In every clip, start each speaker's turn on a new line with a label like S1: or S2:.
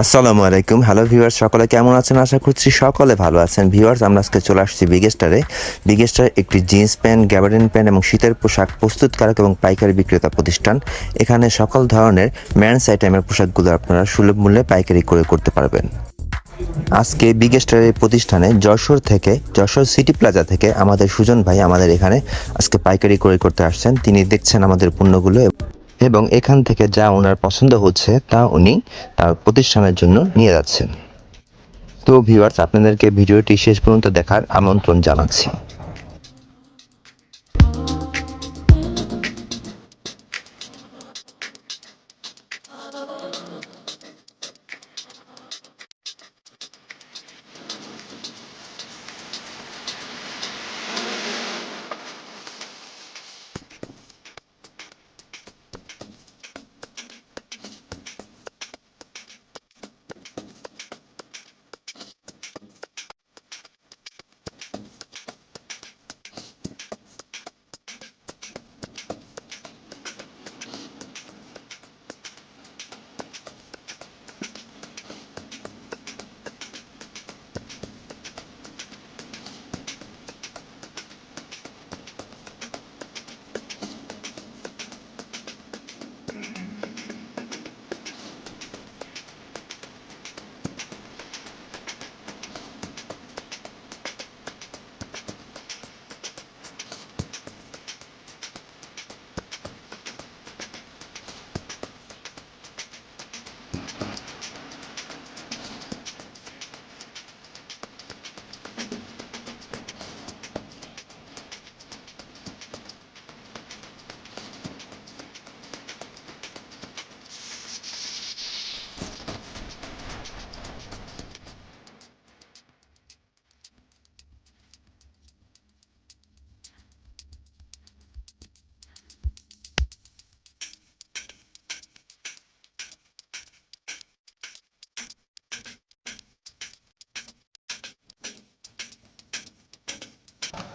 S1: আসসালামু আলাইকুম। Hello viewers সকলে কেমন আছেন? আশা করছি সকলে ভালো আছেন। ভিউয়ার্স আমরা আজকে চলে আসছি বিগেস্টারে বিগেস্টার একটি জিন্স প্যান্ট গ্যাবার্ডিন প্যান্ট এবং শীতের পোশাক প্রস্তুতকারক এবং পাইকারি বিক্রেতা প্রতিষ্ঠান। এখানে সকল ধরনের ম্যান্স আইটেমের পোশাকগুলো আপনারা সুলভ মূল্যে পাইকারি করে করতে পারবেন। আজকে বিগেস্টারের প্রতিষ্ঠানে যশোর থেকে, যশোর সিটি প্লাজা থেকে আমাদের সুজন ভাই আমাদের এখানে আজকে পাইকারি করে করতে আসছেন। তিনি দেখছেন আমাদের পণ্যগুলো এবং এখান থেকে যা ওনার পছন্দ হচ্ছে, তা উনি তার প্রতিষ্ঠানের জন্য নিয়ে যাচ্ছেন। তো ভিউয়ার্স আপনাদেরকে ভিডিওটি শেষ পর্যন্ত দেখার আমন্ত্রণ জানাচ্ছি।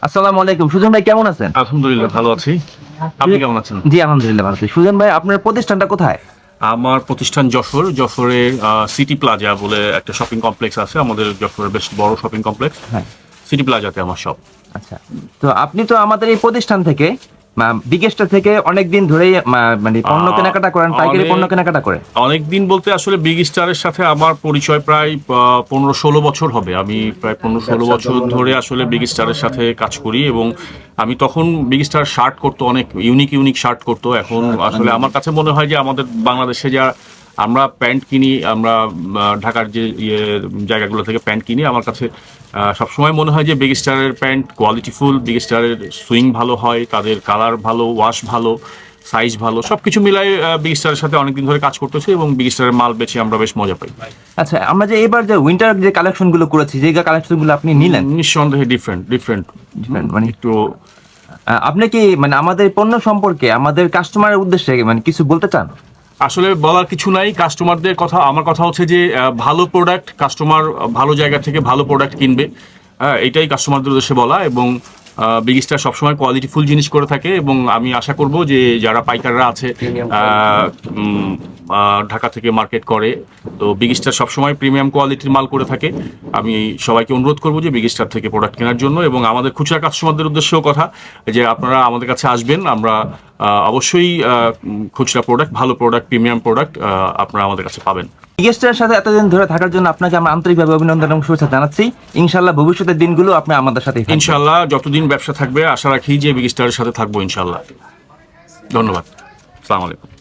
S2: আসসালামু আলাইকুম। সুজন ভাই কেমন আছেন?
S3: আলহামদুলিল্লাহ ভালো আছি। আপনি কেমন আছেন?
S2: জি আলহামদুলিল্লাহ ভালো আছি। সুজন ভাই আপনার প্রতিষ্ঠানটা কোথায়?
S3: আমার প্রতিষ্ঠান যশোর। যশোরে সিটি প্লাজা বলে একটা শপিং কমপ্লেক্স আছে। আমাদের যশোরের বেশ বড় শপিং কমপ্লেক্স
S2: হ্যাঁ।
S3: সিটি প্লাজাতে আমার শপ
S2: আচ্ছা। তো আপনি তো আমাদের এই প্রতিষ্ঠান থেকে বিগেস্টার থেকে অনেক দিন ধরেই মানে পণ্য কেনাকাটা করেন পাইকারি পণ্য কেনাকাটা করেন
S3: অনেক দিন বলতে আসলে বিগ স্টারের সাথে আমার পরিচয় প্রায় পনেরো ষোলো বছর হবে। আমি প্রায় পনেরো ষোলো বছর ধরে আসলে বিগ স্টারের সাথে কাজ করি এবং আমি তখন বিগ স্টার শার্ট করতো অনেক ইউনিক ইউনিক শার্ট করতো। এখন আসলে আমার কাছে মনে হয় যে আমাদের বাংলাদেশে যা আমরা প্যান্ট কিনি আমরা ঢাকার যে ইয়ে জায়গাগুলো থেকে প্যান্ট কিনি আমার কাছে সবসময় মনে হয় যে বিগ স্টারের প্যান্ট কোয়ালিটিফুল বিগ স্টারের সুইং ভালো হয় তাদের কালার ভালো ওয়াশ ভালো সাইজ ভালো সব কিছু মিলাই বিগ স্টারের সাথে অনেকদিন ধরে কাজ করতেছি এবং বিগ স্টারের মাল বেছে আমরা বেশ মজা পাই।
S2: আচ্ছা আমরা যে এবার যে উইন্টার যে কালেকশনগুলো করেছি যে কালেকশনগুলো আপনি নিলেন?
S3: নিঃসন্দেহে ডিফারেন্ট ডিফারেন্ট
S2: মানে
S3: একটু
S2: আপনি কি মানে আমাদের পণ্য সম্পর্কে আমাদের কাস্টমারের উদ্দেশ্যে মানে কিছু বলতে চান?
S3: আসলে বলার কিছু নাই। কাস্টমারদের কথা আমার কথা হচ্ছে যে ভালো প্রোডাক্ট কাস্টমার ভালো জায়গা থেকে ভালো প্রোডাক্ট কিনবে। হ্যাঁ, এটাই কাস্টমারদের উদ্দেশ্যে বলা এবং বিগিস্টার সবসময় কোয়ালিটিফুল জিনিস করে থাকে এবং আমি আশা করব যে যারা পাইকাররা আছে ঢাকা থেকে মার্কেট করে। তো বিগ স্টার সবসময় প্রিমিয়াম কোয়ালিটির মাল করে থাকে। আমি সবাইকে অনুরোধ করব যে বিগ স্টার থেকে প্রোডাক্ট কেনার জন্য এবং আমাদের খুচরা কাস্টমারদের উদ্দেশ্যেও কথা যে আপনারা আমাদের কাছে আসবেন। আমরা অবশ্যই খুচরা প্রোডাক্ট ভালো প্রোডাক্ট প্রিমিয়াম প্রোডাক্ট আপনারা আমাদের কাছে পাবেন।
S2: বিগেস্টারের সাথে এতদিন ধরে থাকার জন্য আপনাকে আমরা আন্তরিকভাবে অভিনন্দন এবং শুভেচ্ছা জানাচ্ছি। ইনশাল্লাহ ভবিষ্যতের দিনগুলো আপনি আমাদের সাথে
S3: ইনশাল্লাহ যতদিন ব্যবসা থাকবে আশা রাখি যে বিগস্টারের সাথে থাকব ইনশাল্লাহ ধন্যবাদ। সালাম আলাইকুম।